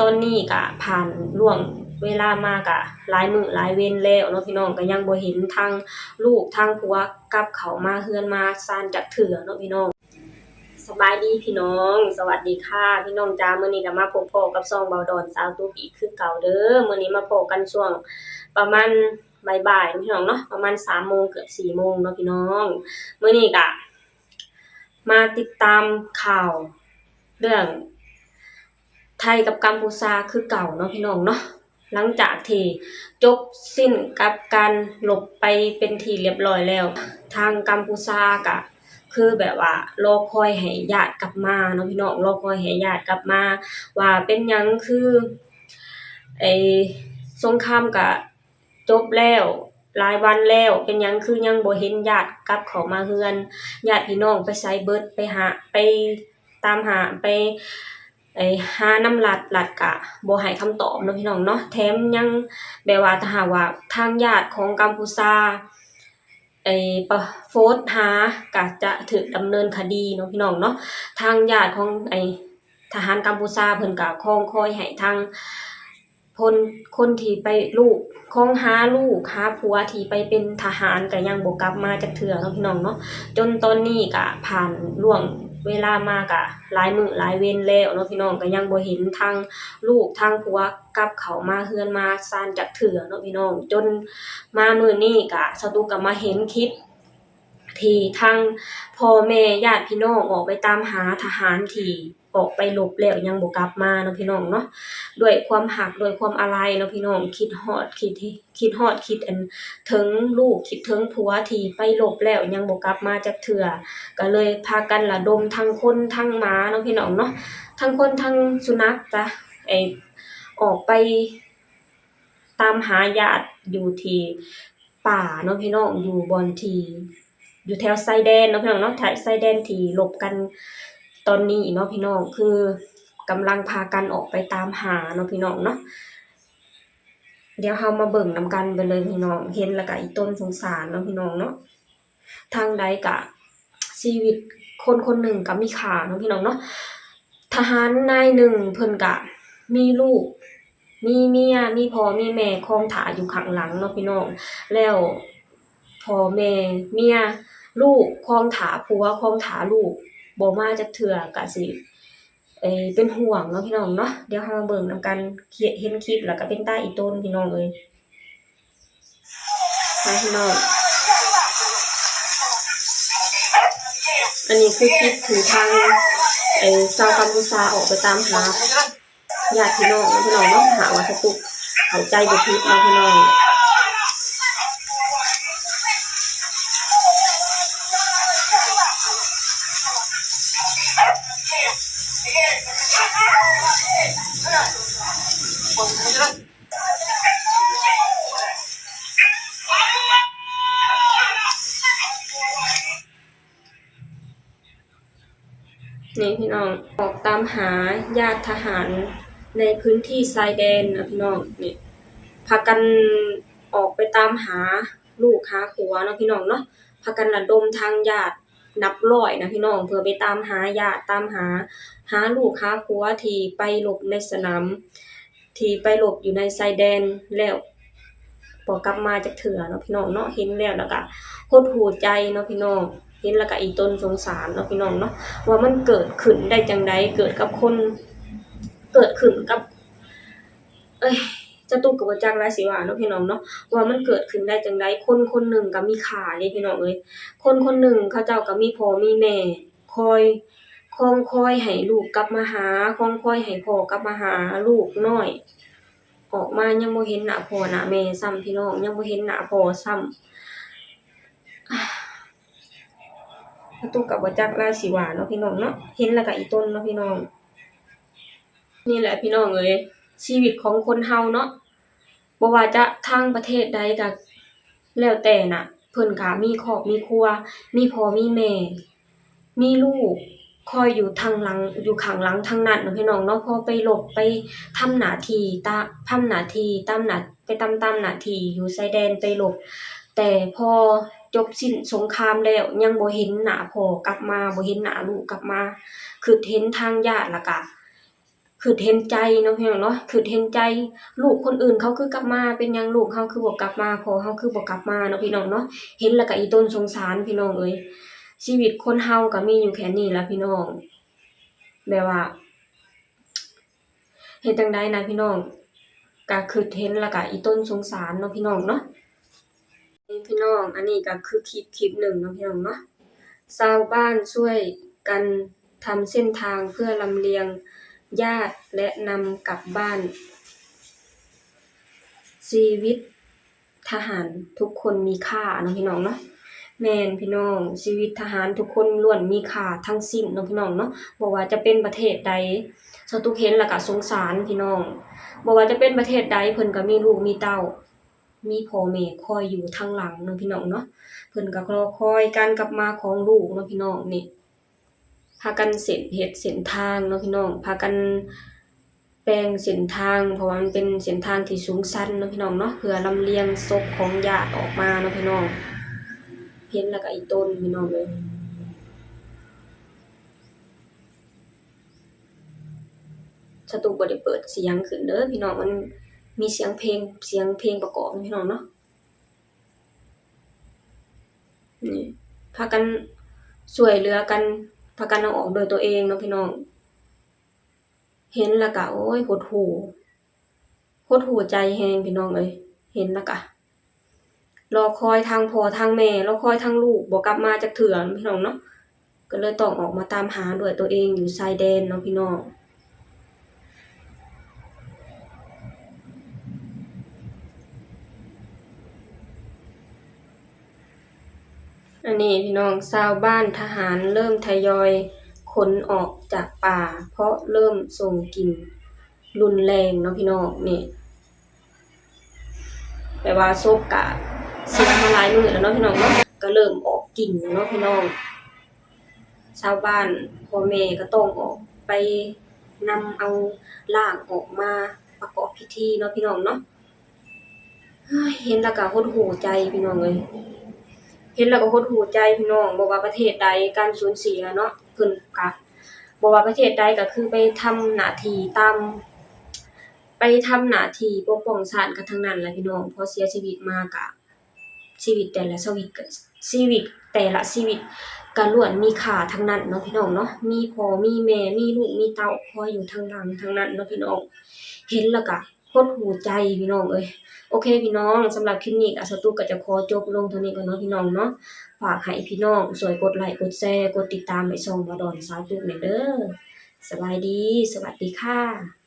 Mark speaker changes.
Speaker 1: ตอนนี้ก็ผ่านล่วงเวลามากะหลายมือหลายเว้นแล้วเนาะพี่น้องก็ยังบ่เห็นทางลูกทางผัวกลับเขามาเฮือนมาซ่านจักเทื่อเนาะพี่น้องสบายดีพี่น้อง สวัสดีค่ะ พี่น้องจ้ามื้อนี้ก็มาพบพ่อกับซองเบาดอนสาวตูบอีกคือเก่าเด้อมื้อนี้มาพบกันช่วงประมาณบ่ายๆพี่น้องเนาะประมาณ3โมงเกือบ4โมงเนาะพี่น้องมื้อนี้ก็มาติดตามข่าวเรื่อง ไทยกับกัมพูชาคือเก่าเนาะพี่น้องเนาะหลังจากที่จบสิ้นกับการหลบไปเป็นที่เรียบร้อยแล้ว ทางกัมพูชาก็คือแบบว่ารอคอยให้ญาติกลับมาเนาะพี่น้องรอคอยให้ญาติกลับมา ว่าเป็นยังคือไอ้สงครามก็จบแล้วหลายวันแล้วเป็นยังคือยังบ่เห็นญาติกลับเขามาเฮือนญาติพี่น้องไปไสเบิดไปหาไปตามหาไป ไอ้หาน้ำลัดลัดกะบ่ให้คำตอบเนาะพี่น้องเนาะแถมยังแบบว่าถ้าหาว่าทางญาติของกัมพูชาไอ้ปะโฟร์หาก็จะถูกดำเนินคดีเนาะพี่น้องเนาะทางญาติของไอ้ทหารกัมพูชาเพิ่นก็คองคอยให้ทางคนคนที่ไปลูกคองหาลูกหาผัวที่ไปเป็นทหารก็ยังบ่กลับมาจักเทื่อเนาะพี่น้องเนาะจนตอนนี้ก็ผ่านล่วง เวลามากะหลายมือหลายเว้นแล้วเนาะพี่น้องก็ยังบ่เห็นทางลูกทางผัวกลับเขามาเฮือนมาซ่านจักเถื่อเนาะพี่น้อง จนมามื้อนี้กะสตุกก็มาเห็นคลิปที่ทางพ่อแม่ญาติพี่น้องออกไปตามหาทหารที่ ออกไปรบแล้วยังบ่กลับมาเนาะพี่น้องเนาะด้วยความหักด้วยความอาลัยเนาะพี่น้องคิดฮอดคิดคิดฮอดคิดอันถึงลูกคิดถึงผัวที่ไปหลบแล้วยังบ่กลับมาจักเทื่อก็เลยพากันระดมทั้งคนทั้งหมาเนาะพี่น้องเนาะทั้งคนทั้งสุนัขจ้ะไอออกไปตามหาญาติอยู่ที่ป่าเนาะพี่น้องอยู่บอนทีอยู่แถวชายแดนเนาะพี่น้องเนาะแถวชายแดนที่หลบกัน ตอนนี้เนาะพี่น้องคือกำลังพากันออกไปตามหาเนาะพี่น้องเนาะเดี๋ยวเรามาเบิ่งนำกันไปเลยพี่น้อง เห็นแล้วก็อีต้นสงสารเนาะพี่น้องเนาะทางใดกะชีวิตคนคนหนึ่งก็มีค่าเนาะพี่น้องเนาะทหารนายหนึ่งเพิ่นกะมีลูก มีเมียมีพ่อมีแม่คองถาอยู่ข้างหลังเนาะพี่น้อง แล้วพ่อแม่เมียลูกคองถาผัวคองถาลูก บ่มาจักเทื่อกะสิเอ่อเป็นห่วงเนาะพี่น้องเนาะเดี๋ยวเรามาเบิ่งนำกันเขียเห็นคลิปแล้วก็เป็นตาอีต้นพี่น้องเอ้ยมาพี่น้องอันนี้คือคลิปถึงทางเอ่อชาวกัมพูชาออกไปตามหาญาติพี่น้องพี่น้องเนาะหาว่าสตุกเข้าใจบ่ผิดเนาะพี่น้อง นี่พี่น้องออกตามหาญาติทหารในพื้นที่ชายแดนนะพี่น้องนี่พากันออกไปตามหาลูกหาผัวเนาะพี่น้องเนาะพากันระดมทางญาตินับร้อยนะพี่น้องเพื่อไปตามหาญาติตามหาหาลูกหาผัวที่ไปหลบในสนาม ที่ไปหลบอยู่ในชายแดนแล้วบ่กลับมาจากเถื่อเนาะพี่น้องเนาะเห็นแล้วแล้วก็หดหูใจเนาะพี่น้องเห็นแล้วก็อีต้นสงสารเนาะพี่น้องเนาะว่ามันเกิดขึ้นได้จังไดเกิดกับคนเกิดขึ้นกับ เอ้ยเจะตุกกับจักหลายสิว่าเนาะพี่น้องเนาะว่ามันเกิดขึ้นได้จังไดคนคนหนึ่งก็มีค่าเด้พี่น้องเอ้ยคนคนหนึ่งเขาเจ้าก็มีพ่อมีแม่คอย คงคอยให้ลูกกลับมาหาคงคอยให้พ่อกลับมาหาลูกน้อย ออกมายังบ่เห็นหน้าพ่อหน้าแม่ซ้ำพี่น้องยังบ่เห็นหน้าพ่อซ้ำประตูกับบ่จักราศีวาเนาะพี่น้องเนาะเห็นแล้วก็อีต้นเนาะพี่น้อง นี่แหละพี่น้องเอ้ยชีวิตของคนเฮาเนาะบ่ว่าจะทางประเทศใดก็แล้วแต่น่ะ เพิ่นก็มีครอบมีครัว มีพ่อมีแม่ มีลูก คอยอยู่ทางหลังอยู่ข้างหลังทางนั้นเนาะพี่น้องเนาะพอไปหลบไปทำหน้าที่ตาทำหน้าที่ตามหน้าไปตามตามหน้าที่อยู่ชายแดนไปหลบ แต่พอจบสิ้นสงครามแล้วยังบ่เห็นหน้าพ่อกลับมาบ่เห็นหน้าลูกกลับมาคือเห็นทางญาติละก็คคือเห็นใจเนาะพี่น้องเนาะคือเห็นใจลูกคนอื่นเขาคือกลับมาเป็นยังลูกเฮาคือบ่กลับมาพ่อเฮาคือบ่กลับมาเนาะพี่น้องเนาะเห็นล้วก็อีต้นสงสารพี่น้องเอ้ย ชีวิตคนเฮาก็มีอยู่แค่นี้ละพี่น้องแบบว่าเฮ็ดจังไดนะพี่น้องก็คือเห็นแล้วก็อีต้นสงสารเนาะพี่น้องเนาะนี่พี่น้อง อันนี้ก็คือคลิปคลิปหนึ่งเนาะพี่น้องเนาะชาวบ้านช่วยกันทำเส้นทางเพื่อลำเลียงญาติและนำกลับบ้าน ชีวิตทหารทุกคนมีค่าเนาะพี่น้องเนาะ แม่นพี่น้องชีวิตทหารทุกคนล้วนมีค่าทั้งสิ้นเนาะพี่น้องเนาะบ่ว่าจะเป็นประเทศใดสตุกเห็นแล้วก็สงสารพี่น้องบ่ว่าจะเป็นประเทศใดเพิ่นก็มีลูกมีเต้า มีพ่อแม่คอยอยู่ทางหลังเนาะพี่น้องเนาะเพิ่นก็รอคอยการกลับมาของลูกเนาะพี่น้องนี่พากันเส้นเฮ็ดเส้นทางเนาะพี่น้องพากันแปลงเส้นทางเพราะว่ามันเป็นเส้นทางที่สูงชันเนาะพี่น้องเนาะเพื่อลำเลียงศพของญาติออกมาเนาะพี่น้อง เห็นแล้วก็อีต้นพี่น้องเอ้ยสตูบ่ได้เปิดเสียงขึ้นเด้อพี่น้องมันมีเสียงเพลงเสียงเพลงประกอบพี่น้องเนาะนี่พากันช่วยเหลือกันพากันเอาออกโดยตัวเองเนาะพี่น้อง เห็นแล้วก็โอ้ยหดหูหดหูใจแฮงพี่น้องเอ้ยเห็นแล้วก็ รอคอยทางพ่อทางแม่รอคอยทางลูกบ่กกลับมาจักเทื่อนพี่น้องเนาะก็เลยต้องออกมาตามหาด้วยตัวเองอยู่ชายแดนเนาะพี่น้องอันนี้พี่น้องชาวบ้านทหารเริ่มทยอยขนออกจากป่า เพราะเริ่มส่งกลิ่นรุนแรงเนาะพี่น้องนี่แปลว่าโศพกะ เสียมาหลายมื้อแล้วเนาะพี่น้องเนาะก็เริ่มออกกลิ่นเนาะพี่น้อง ชาวบ้านพ่อแม่ก็ต้องออกไปนำเอาร่างออกมาประกอบพิธีเนาะพี่น้องเนาะเฮ้ยเห็นแล้วก็หดหูใจพี่น้องเอ้ยเห็นแล้วก็หดหูใจพี่น้องบ่ว่าประเทศใดการสูญเสียเนาะเพิ่นก็บ่ว่าประเทศใดก็คือไปทำหน้าที่ตามไปทำหน้าที่ปกป้องชาติกันทั้งนั้นแหละพี่น้องพอเสียชีวิตมาก็ ชีวิตแต่ละชีวิตชีวิตแต่ละชีวิตก็ล้วนมีค่าทั้งนั้นเนาะพี่น้องเนาะมีพ่อมีแม่มีลูกมีเต้าคอยอยู่ทางหลังทั้งนั้นเนาะพี่น้องเห็นแล้วก็หดหูใจพี่น้องเอ้ยโอเคพี่น้องสำหรับคลิปนี้อาสตุก็จะขอจบลงเท่านี้ก่อนเนาะพี่น้องเนาะฝากให้พี่น้องช่วยกดไลค์กดแชร์กดติดตามให้ช่องบาดอนสาวตุกหน่อยเด้อสบายดี สวัสดีค่ะ